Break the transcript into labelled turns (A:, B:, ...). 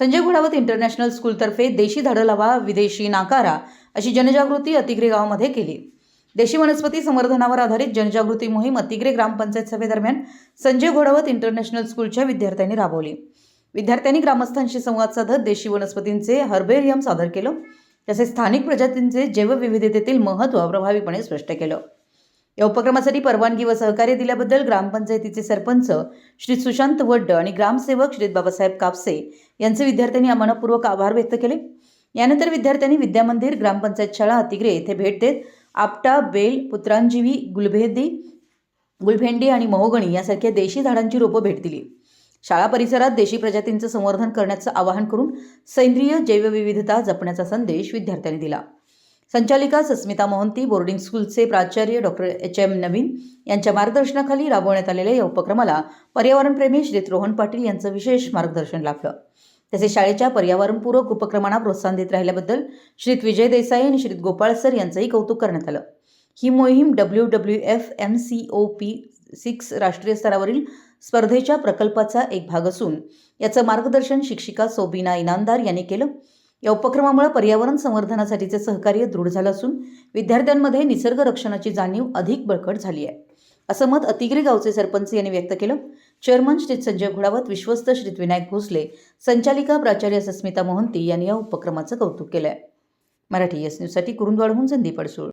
A: Sanjay Ghodawat international स्कूलतर्फे देशी झाडं लावा विदेशी नाकारा अशी जनजागृती अतिग्रे गावामध्ये केली. देशी वनस्पती संवर्धनावर आधारित जनजागृती मोहीम अतिग्रे ग्रामपंचायत सभेदरम्यान संजय घोडावत इंटरनॅशनल स्कूलच्या विद्यार्थ्यांनी राबवली. विद्यार्थ्यांनी ग्रामस्थांशी संवाद साधत देशी वनस्पतींचे हर्बेरियम सादर केलं. तसेच स्थानिक प्रजातींचे जैवविविधतेतील महत्त्व प्रभावीपणे स्पष्ट केलं. या उपक्रमासाठी परवानगी व सहकार्य दिल्याबद्दल ग्रामपंचायतीचे सरपंच श्री सुशांत वड्ड आणि ग्रामसेवक श्री बाबासाहेब कापसे यांचे विद्यार्थ्यांनी मनपूर्वक आभार व्यक्त केले. यानंतर विद्यार्थ्यांनी विद्यामंदिर ग्रामपंचायत शाळा अतिग्रे येथे भेट देत आपटा बेल पुत्रांजीवी गुलभेदी गुलभेंडी आणि महोगणी यासारख्या देशी झाडांची रोपं भेट दिली. शाळा परिसरात देशी प्रजातींचं संवर्धन करण्याचं आवाहन करून सेंद्रिय जैवविविधता जपण्याचा संदेश विद्यार्थ्यांनी दिला. संचालिका सस्मिता मोहंती बोर्डिंग स्कूलचे प्राचार्य डॉक्टर एच एम नवीन यांच्या मार्गदर्शनाखाली राबवण्यात आलेल्या या उपक्रमाला पर्यावरणप्रेमी श्रीत रोहन पाटील यांचं विशेष मार्गदर्शन लाभलं. तसेच शाळेच्या पर्यावरणपूरक उपक्रमांना प्रोत्साहन देत राहिल्याबद्दल श्रीत विजय देसाई आणि श्रीत गोपाळ सर यांचंही कौतुक करण्यात आलं. ही मोहीम W W F M C O P six राष्ट्रीय स्तरावरील स्पर्धेच्या प्रकल्पाचा एक भाग असून याचं मार्गदर्शन शिक्षिका सोबिना इनामदार यांनी केलं. या उपक्रमामुळे पर्यावरण संवर्धनासाठीचे सहकार्य दृढ झालं असून विद्यार्थ्यांमध्ये निसर्ग रक्षणाची जाणीव अधिक बळकट झाली आहे. असं मत अतिगिरी गावचे सरपंच यांनी व्यक्त केलं. चेअरमन श्री संजय घोडावत विश्वस्त श्री विनायक भोसले संचालिका प्राचार्य सस्मिता मोहंती यांनी या उपक्रमाचं कौतुक केलं आहे मराठी एस न्यूजसाठी कुरुंदवाडहून संदीप अडसूळ.